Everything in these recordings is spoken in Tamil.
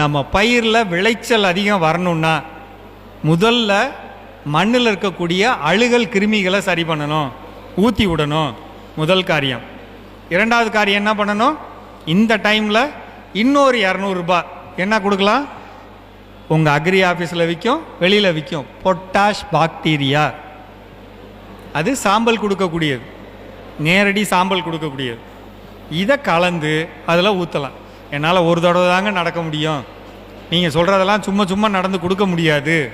நம்ம பயிரில் விளைச்சல் அதிகம் வரணும்னா முதல்ல மண்ணில் இருக்கக்கூடிய அழுகல் கிருமிகளை சரி பண்ணணும். ஊற்றி விடணும். முதல் காரியம். இரண்டாவது காரியம் என்ன பண்ணணும்? இந்த டைமில் இன்னொரு இரநூறுபா என்ன கொடுக்கலாம்? உங்கள் அக்ரி ஆஃபீஸில் விற்கும் வெளியில் விற்கும் பொட்டாஷ் பாக்டீரியா. அது சாம்பல் கொடுக்கக்கூடியது. நேரடி சாம்பல் கொடுக்கக்கூடியது. இதை கலந்து அதில் ஊற்றலாம் என்னால் ஒரு தடவை தாங்க நடக்க முடியும். நீங்கள் சொல்கிறதெல்லாம் சும்மா சும்மா நடந்து கொடுக்க முடியாது.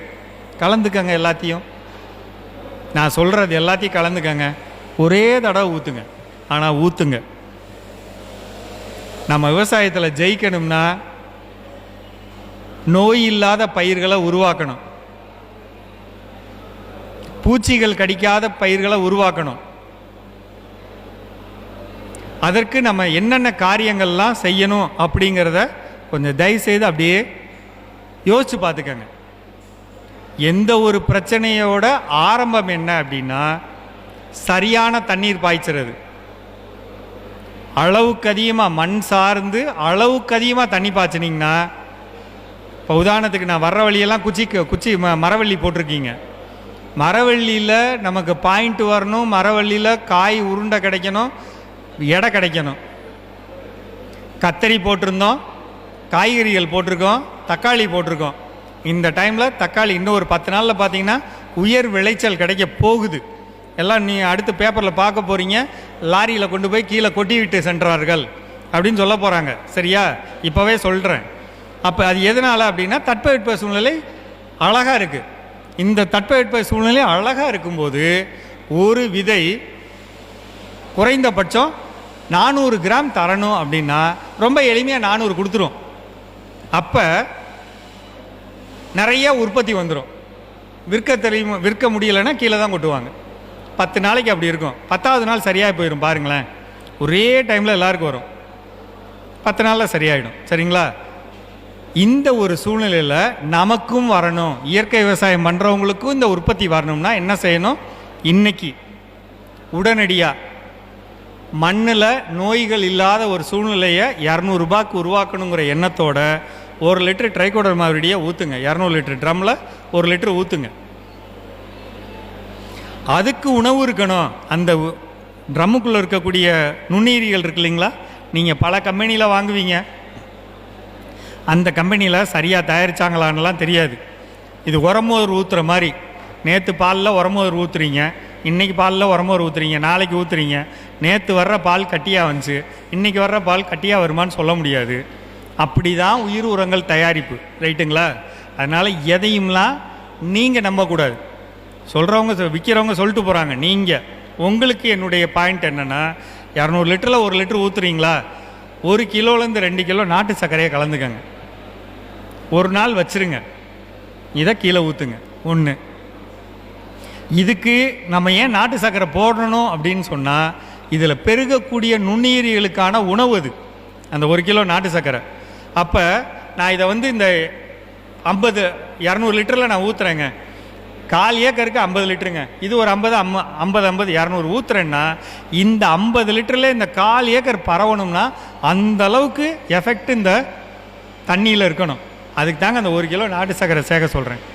கலந்துக்கங்க எல்லாத்தையும். நான் சொல்கிறது எல்லாத்தையும் கலந்துக்கங்க. ஒரே தடவை ஊற்றுங்க ஆனால் ஊற்றுங்க நம்ம விவசாயத்தில் ஜெயிக்கணும்னா நோய் இல்லாத பயிர்களை உருவாக்கணும். பூச்சிகள் கடிக்காத பயிர்களை உருவாக்கணும். அதற்கு நம்ம என்னென்ன காரியங்கள்லாம் செய்யணும் அப்படிங்கிறத கொஞ்சம் தயவுசெய்து அப்படியே யோசித்து பார்த்துக்கங்க. எந்த ஒரு பிரச்சனையோட ஆரம்பம் என்ன அப்படின்னா சரியான தண்ணீர் பாய்ச்சுறது. அளவுக்கு அதிகமாக மண் சார்ந்து அளவுக்கு அதிகமாக தண்ணி பாய்ச்சினீங்கன்னா இப்போ உதாரணத்துக்கு நான் வர்ற வழியெல்லாம் குச்சி குச்சி ம மரவள்ளி போட்டிருக்கீங்க. மரவள்ளியில் நமக்கு பாயிண்ட் வரணும் மரவள்ளியில் காய் உருண்டை கிடைக்கணும் எடை கிடைக்கணும். கத்தரி போட்டிருந்தோம் காய்கறிகள் போட்டிருக்கோம் தக்காளி போட்டிருக்கோம். இந்த டைமில் தக்காளி இன்னும் ஒரு பத்து நாளில் பார்த்தீங்கன்னா உயர் விளைச்சல் கிடைக்க போகுது. எல்லாம் நீ அடுத்து பேப்பரில் பார்க்க போகிறீங்க லாரியில் கொண்டு போய் கீழே கொட்டி விட்டு சென்றார்கள் அப்படின்னு சொல்ல போகிறாங்க சரியா? இப்போவே சொல்கிறேன் அப்போ அது எதனால் அப்படின்னா தட்பவெட்ப சூழ்நிலை அழகாக இருக்குது இந்த தட்பவெட்ப சூழ்நிலை அழகாக இருக்கும்போது ஒரு விதை குறைந்தபட்சம் நானூறு கிராம் தரணும் அப்படின்னா ரொம்ப எளிமையாக நானூறு கொடுத்துரும். அப்போ நிறைய உற்பத்தி வந்துடும் விற்க தெரியும் விற்க முடியலைன்னா கீழே தான் கொட்டுவாங்க. பத்து நாளைக்கு அப்படி இருக்கும். பத்தாவது நாள் சரியாக போயிடும் பாருங்களேன். ஒரே டைமில் எல்லாருக்கும் வரும். பத்து நாளில் சரியாயிடும். சரிங்களா? இந்த ஒரு சூழ்நிலையில் நமக்கும் வரணும். இயற்கை விவசாயம் பண்ணுறவங்களுக்கும் இந்த உற்பத்தி வரணும்னா என்ன செய்யணும்? இன்னைக்கு உடனடியாக மண்ணில் நோய்கள் இல்லாத ஒரு சூழ்நிலையை இரநூறுபாக்கு உருவாக்கணுங்கிற எண்ணத்தோட ஒரு லிட்டர் ட்ரைகோடர் மாவடியை ஊற்றுங்க இரநூறு லிட்டர் ட்ரம்மில் ஒரு லிட்டர் ஊற்றுங்க அதுக்கு உணவு இருக்கணும். அந்த ட்ரம்முக்குள்ளே இருக்கக்கூடிய நுண்ணுயிரிகள் இருக்கு இல்லைங்களா? நீங்கள் பல கம்பெனியில் வாங்குவீங்க. அந்த கம்பெனியில் சரியாக தயாரித்தாங்களான்லாம் தெரியாது. இது உரமோர் ஊற்றுற மாதிரி. நேற்று பாலில் உரமோர் ஊற்றுறீங்க இன்றைக்கி பாலில் உரமோர் ஊற்றுறீங்க நாளைக்கு ஊற்றுறீங்க நேற்று வர்ற பால் கட்டியாக வந்துச்சு. இன்றைக்கி வர்ற பால் கட்டியாக வருமான்னு சொல்ல முடியாது. அப்படி தான் உயிர் உரங்கள் தயாரிப்பு. ரைட்டுங்களா? அதனால் எதையும்லாம் நீங்கள் நம்பக்கூடாது. சொல்கிறவங்க சொ- விற்கிறவங்க சொல்லிட்டு போகிறாங்க நீங்கள் உங்களுக்கு என்னுடைய பாயிண்ட் என்னென்னா இரநூறு லிட்டரில் ஒரு லிட்டர் ஊற்றுறீங்களா ஒரு கிலோலேருந்து ரெண்டு கிலோ நாட்டு சர்க்கரையை கலந்துக்கங்க. ஒரு நாள் வச்சுருங்க. இதை கீழே ஊற்றுங்க ஒன்று இதுக்கு நம்ம ஏன் நாட்டு சர்க்கரை போடணும் அப்படின்னு சொன்னால் இதில் பெருகக்கூடிய நுண்ணுயிரிகளுக்கான உணவு அது. அந்த ஒரு கிலோ நாட்டு சர்க்கரை அப்போ நான் இதை வந்து இந்த ஐம்பது இரநூறு லிட்டரில் நான் ஊற்றுறேங்க கால் ஏக்கருக்கு ஐம்பது லிட்டருங்க. இது ஒரு ஐம்பது அம்ம ஐம்பது ஐம்பது இரநூறு ஊற்றுறேன்னா இந்த ஐம்பது லிட்டரில் இந்த கால் ஏக்கர் பரவணும்னா அந்த அளவுக்கு எஃபெக்ட் இந்த தண்ணியில் இருக்கணும். அதுக்கு தாங்க அந்த ஒரு கிலோ நாட்டு சக்கரை சேர்க்க சொல்கிறேன்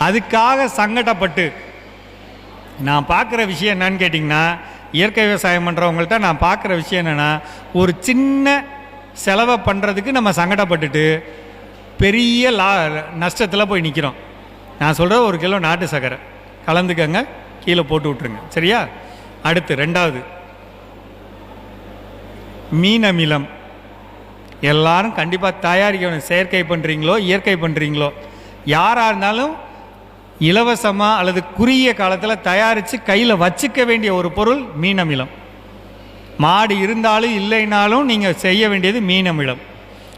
அதுக்காக சங்கடப்பட்டு. நான் பார்க்குற விஷயம் என்னன்னு கேட்டிங்கன்னா இயற்கை விவசாயம் பண்ணுறவங்கள்ட்ட நான் பார்க்குற விஷயம் என்னென்னா ஒரு சின்ன செலவை பண்ணுறதுக்கு நம்ம சங்கடப்பட்டுட்டு பெரிய லா நஷ்டத்தில் போய் நிற்கிறோம் நான் சொல்கிற ஒரு கிலோ நாட்டு சக்கரை. கலந்துக்கங்க கீழே போட்டு விட்ருங்க சரியா? அடுத்து ரெண்டாவது. மீன் அமிலம் எல்லாரும் கண்டிப்பாக தயாரிக்கணும். செயற்கை பண்ணுறீங்களோ இயற்கை பண்ணுறீங்களோ யாராக இருந்தாலும் இலவசமாக அல்லது குறுகிய காலத்தில் தயாரித்து கையில் வச்சுக்க வேண்டிய ஒரு பொருள் மீனமிலம் மாடு இருந்தாலும் இல்லைனாலும் நீங்கள் செய்ய வேண்டியது மீனமிலம்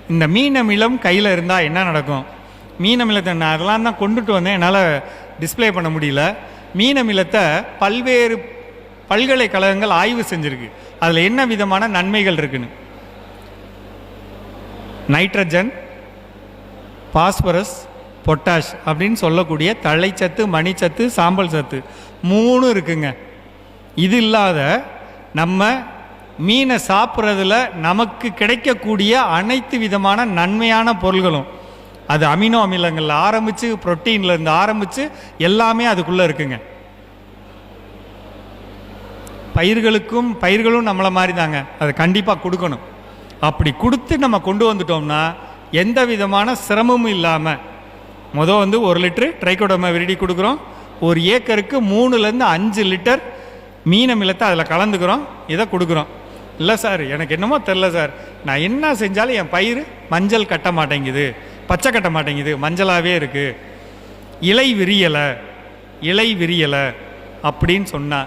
இந்த மீனமிலம் கையில் இருந்தால் என்ன நடக்கும்? மீனமிலத்தை நான் அதெல்லாம் தான் கொண்டுட்டு வந்தேன். என்னால் டிஸ்ப்ளே பண்ண முடியல. மீனமிலத்தை பல்வேறு பல்கலைக்கழகங்கள் ஆய்வு செஞ்சுருக்கு. அதில் என்ன விதமான நன்மைகள் இருக்குன்னு? நைட்ரஜன் பாஸ்பரஸ் பொட்டாஷ் அப்படின்னு சொல்லக்கூடிய தழைச்சத்து மணிச்சத்து சாம்பல் சத்து. மூணும் இருக்குங்க. இது இல்லாத நம்ம மீனை சாப்பிட்றதுல நமக்கு கிடைக்கக்கூடிய அனைத்து விதமான நன்மையான பொருள்களும். அது அமினோ அமிலங்களில் ஆரம்பித்து இருந்து ஆரம்பித்து எல்லாமே அதுக்குள்ளே இருக்குங்க. பயிர்களுக்கும் பயிர்களும் நம்மளை மாதிரி தாங்க அதை கண்டிப்பாக கொடுக்கணும். அப்படி கொடுத்து நம்ம கொண்டு வந்துட்டோம்னா எந்த விதமான சிரமமும் இல்லாமல் மொதல் வந்து ஒரு லிட்டரு ட்ரைக்கோடமை விரிடி கொடுக்குறோம். ஒரு ஏக்கருக்கு மூணுலேருந்து அஞ்சு லிட்டர் மீன மிளத்தை அதில் கலந்துக்கிறோம். இதை கொடுக்குறோம். இல்லை சார் எனக்கு என்னமோ தெரில சார். நான் என்ன செஞ்சாலும் என் பயிர் மஞ்சள் கட்ட மாட்டேங்குது. பச்சை கட்ட மாட்டேங்குது. மஞ்சளாகவே இருக்குது இலை விரியலை. இலை விரியலை அப்படின்னு சொன்னா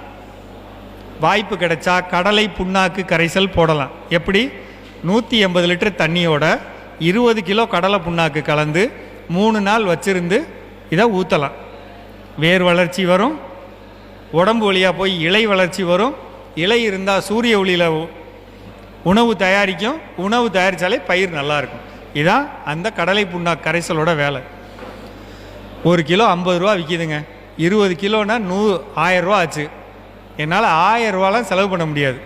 வாய்ப்பு கிடைச்சா கடலை புண்ணாக்கு கரைசல் போடலாம். எப்படி? நூற்றி எண்பது லிட்டர் தண்ணியோட இருபது கிலோ கடலை புண்ணாக்கு கலந்து மூணு நாள் வச்சுருந்து இதை ஊற்றலாம் வேர் வளர்ச்சி வரும். உடம்பு வழியாக போய் இலை வளர்ச்சி வரும். இலை இருந்தால் சூரிய ஒளியில் உணவு தயாரிக்கும். உணவு தயாரித்தாலே பயிர் நல்லாயிருக்கும் இதான் அந்த கடலை புண்ணா கரைசலோட வேலை. ஒரு கிலோ ஐம்பது ரூபா விற்கிதுங்க இருபது கிலோனா நூ ஆயரூவா ஆச்சு. என்னால் ஆயரூவாலாம் செலவு பண்ண முடியாது.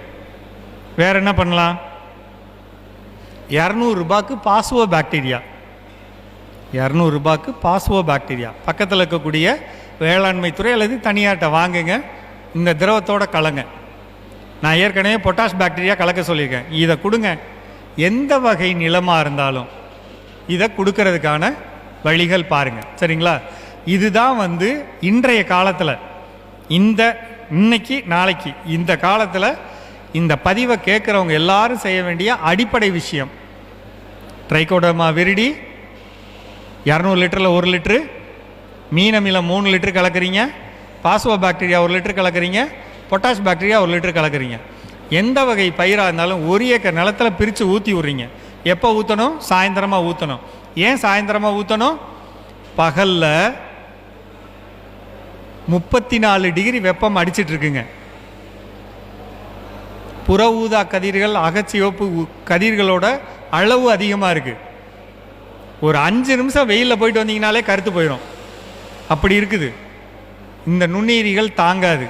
வேற என்ன பண்ணலாம்? இரநூறுபாக்கு பாசுவோ பாக்டீரியா. இரநூறுபாக்கு பாசுவோ பாக்டீரியா பக்கத்தில் இருக்கக்கூடிய வேளாண்மை துறை அல்லது தனியார்ட்ட வாங்குங்க. இந்த திரவத்தோட கலங்க. நான் ஏற்கனவே பொட்டாஷ் பாக்டீரியா கலக்க சொல்லியிருக்கேன். இதை கொடுங்க. எந்த வகை நிலமாக இருந்தாலும் இதை கொடுக்கறதுக்கான வழிகள் பாருங்கள் சரிங்களா? இதுதான் வந்து இன்றைய காலத்தில் இந்த இன்னைக்கு நாளைக்கு இந்த காலத்தில் இந்த பதிவை கேட்குறவங்க எல்லாரும் செய்ய வேண்டிய அடிப்படை விஷயம். ட்ரைகோடமா விரிடி இரநூறு லிட்டரில் ஒரு லிட்ரு மீன் அமிலம் மூணு லிட்ரு கலக்கிறீங்க. பாஸ்வோ பாக்டீரியா ஒரு லிட்ரு கலக்கிறீங்க. பொட்டாஷ் பாக்டீரியா ஒரு லிட்ரு கலக்கிறீங்க. எந்த வகை பயிராக இருந்தாலும் ஒரு ஏக்கர் நிலத்தில் பிரித்து ஊற்றி விட்றீங்க. எப்போ ஊற்றணும் சாயந்தரமாக ஊற்றணும் ஏன் சாயந்தரமாக ஊற்றணும் பகலில் முப்பத்தி நாலு டிகிரி வெப்பம் அடிச்சிட்ருக்குங்க. புற ஊதா கதிர்கள் அகச்சிவப்பு கதிர்களோட அளவு அதிகமாக இருக்குது ஒரு அஞ்சு நிமிஷம் வெயிலில் போயிட்டு வந்தீங்கனாலே கருத்து போயிடும் அப்படி இருக்குது. இந்த நுண்ணுயிரிகள் தாங்காது.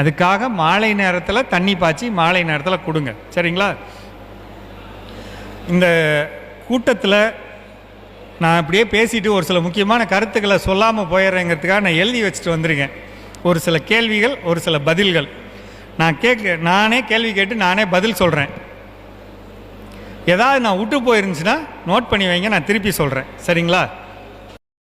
அதுக்காக மாலை நேரத்தில் தண்ணி பாய்ச்சி மாலை நேரத்தில் கொடுங்க. சரிங்களா? இந்த கூட்டத்தில் நான் அப்படியே பேசிட்டு ஒரு சில முக்கியமான கருத்துக்களை சொல்லாமல் போயிடுறேங்கிறதுக்காக நான் எழுதி வச்சுட்டு வந்திருக்கேன். ஒரு சில கேள்விகள் ஒரு சில பதில்கள். நான் கேட்க நானே கேள்வி கேட்டு நானே பதில் சொல்கிறேன் ஏதாவது நான் விட்டு போயிருந்துச்சுன்னா நோட் பண்ணி வைங்க நான் திருப்பி சொல்கிறேன் சரிங்களா?